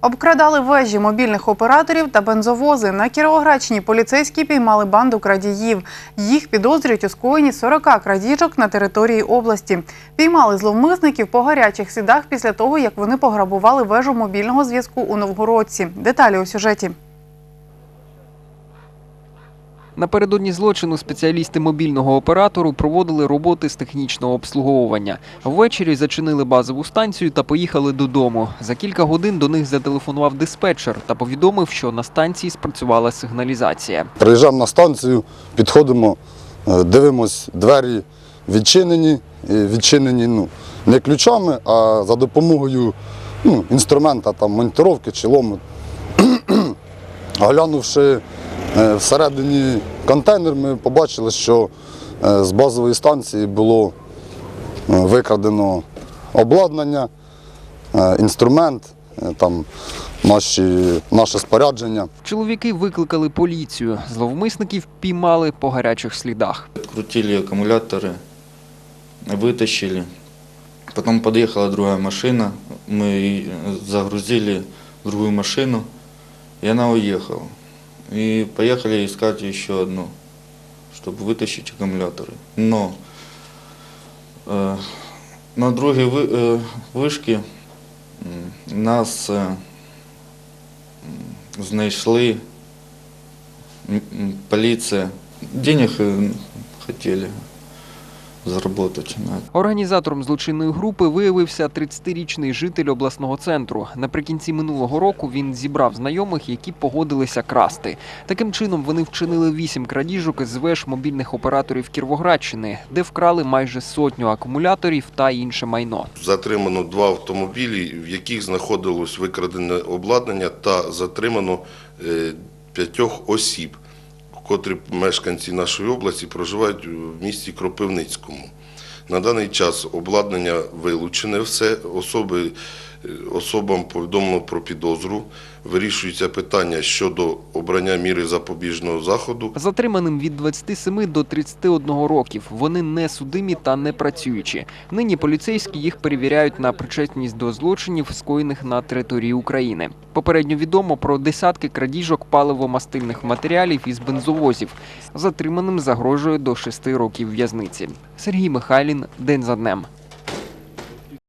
Обкрадали вежі мобільних операторів та бензовози. На Кіровоградщині поліцейські піймали банду крадіїв. Їх підозрюють у скоєнні 40 крадіжок на території області. Піймали зловмисників по гарячих слідах після того, як вони пограбували вежу мобільного зв'язку у Новгородці. Деталі у сюжеті. Напередодні злочину спеціалісти мобільного оператору проводили роботи з технічного обслуговування. Ввечері зачинили базову станцію та поїхали додому. За кілька годин до них зателефонував диспетчер та повідомив, що на станції спрацювала сигналізація. Приїжджаємо на станцію, підходимо, е, дивимось, двері відчинені, відчинені ну, не ключами, а за допомогою ну, інструмента там, монтировки чи лому. Глянувши е, всередині контейнер, ми побачили, що е, з базової станції було е, викрадено обладнання, е, інструмент, е, там, наші, наше спорядження. Чоловіки викликали поліцію. Зловмисників піймали по гарячих слідах. Открутили аккумуляторы, вытащили. Потом подъехала другая машина, мы загрузили в другую машину, и она уехала. И поехали искать еще одну, чтобы вытащить аккумуляторы. Но э, на другій ви- е, вишки м, нас е, м, знайшли м, м, поліція. Денег е, хотіли Заработать на это. Організатором злочинної групи виявився 30-річний житель обласного центру. Наприкінці минулого року він зібрав знайомих, які погодилися красти. Таким чином вони вчинили вісім крадіжок з веж мобільних операторів Кіровоградщини, де вкрали майже сотню акумуляторів та інше майно. Затримано два автомобілі, в яких знаходилось викрадене обладнання, та затримано е, п'ятьох осіб, котрі мешканці нашої області проживають в місті Кропивницькому. На даний час обладнання вилучене все, особи, особам повідомлено про підозру, вирішується питання щодо обрання міри запобіжного заходу. Затриманим від 27 до 31 років. Вони не судимі та не працюючі. Нині поліцейські їх перевіряють на причетність до злочинів, скоєних на території України. Попередньо відомо про десятки крадіжок паливо-мастильних матеріалів із бензовозів. Затриманим загрожує до 6 років в'язниці. Сергій Михайлін день за днем.